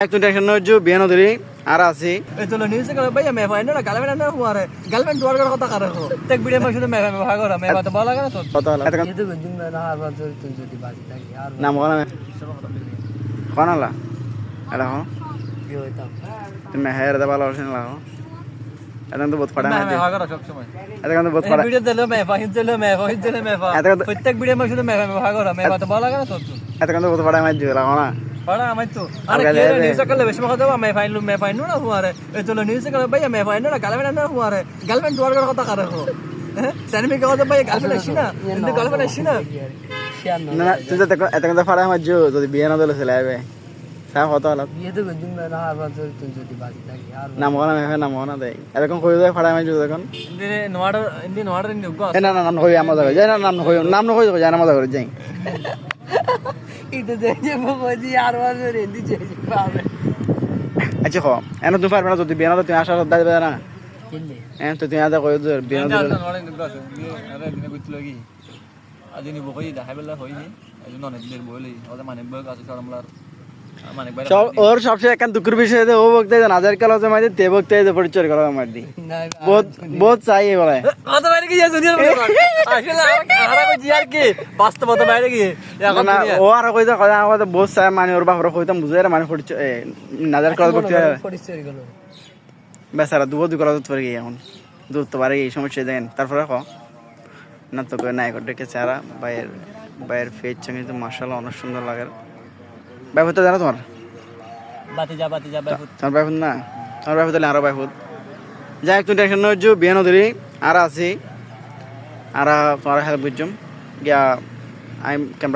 একটু টেনশন নজু বিয়ে নদী আর আছি Itu lo nulis kalau bayar meva ini lah kalau mana huare galmen dua kali kota karo tek video maksudnya meva meva karo meva tuh bala kan tuh কত হলো এতক্ষণ itu gunjung mana harus tuh jadi basi lagi harus নাম কোন কোন হলা এটা হো yo itu তুমি হেয়ার দে ভালো হছেন লাও এতক্ষণ তো বহুত ফাটা meva মারছি meva karo সব সময় এতক্ষণ তো বহুত ফাটা ভিডিও দিলো হিজলে মেভা হিজলে মেভা এতক্ষণ তো- প্রত্যেক ভিডিও মাঝে মেভা মেভা করো মেভা তো বলা কেন তোর এতক্ষণ তো বহুত ফাটা তো আরে আগে কে দে, দে। নিউজ করলে বেশি কথা দেবা মেভা ইনলু মেভা ইনলু না হুয়ারে এই তো নিউজ করলে ভাই মেভা ইনলু না গালবেন না হুয়ারে গালবেন দুয়ার করে কথা কারে হো সানি কথা ভাই গালবেন আসি না কিন্তু গালবেন আসি না না না তুই তো এতক্ষণ- এতক্ষণ তো ফাটা মারছি যদি বিয়ে না দিলে ছেলে আইবে সাহেব কত হলো বিয়ে তো gunjung mana harus tuh jadi basi lagi harus নাম কোন মেহে নাম কোন দেই এতক্ষণ কই দেয় ফাটা মারছি তখন ini nuada ini nuada ini gua এ না না নাম কই আমার জায়গা যাই না নাম কই নাম না কই যাই না মজা করে যাই pokoknya harus ini jadi pabe আচ্ছা খ এনে তুমি পারবে না যদি বিয়ে না তুমি দেবে না হ্যাঁ তো তুমি আদা কই বিয়ে না দিলে nuada ini gua ini ada ini gua lagi ada ini pokoknya dah habis lah ini itu non itu boleh ada mana ওর সবচেয়ে একখান দুঃখের বিষয় যে ও যে নাজার কালো যে মাঝে তে বলতে যে পরিচয় করা মার দি বহুত বহুত চাই বলে। কত বাইরে গিয়ে দুনিয়ার আসলে আর কই জিয়ার কি বাস্তবতা বাইরে গিয়ে। না ও আর কইতা কথা বহুত চাই মানে ওর বাপরে কইতাম বুঝাই মানে পরিচয় নাজার কালো পরিচয় গেল। বেচারা দুবো দুই করা তো গিয়ে এখন। দূর তো পারে এই সমস্যা দেন। তারপরে ক? না তো কই নাই ডেকে চারা বাইয়ের বাইয়ের ফেজ সঙ্গে তো মার্শাল্লাহ অনেক সুন্দর লাগে। বাইফুত জানো তোমার? বাতি যা বাতি যা বাইরে তোমার বাইফুত না? তোমার বাইফুত হলে আরও বাইফুত। যাই একটু টেনশন নজু বিয়ে নদী আর আছি। আর তোমার হেল্প বুঝছম গিয়া আই ক্যামেরা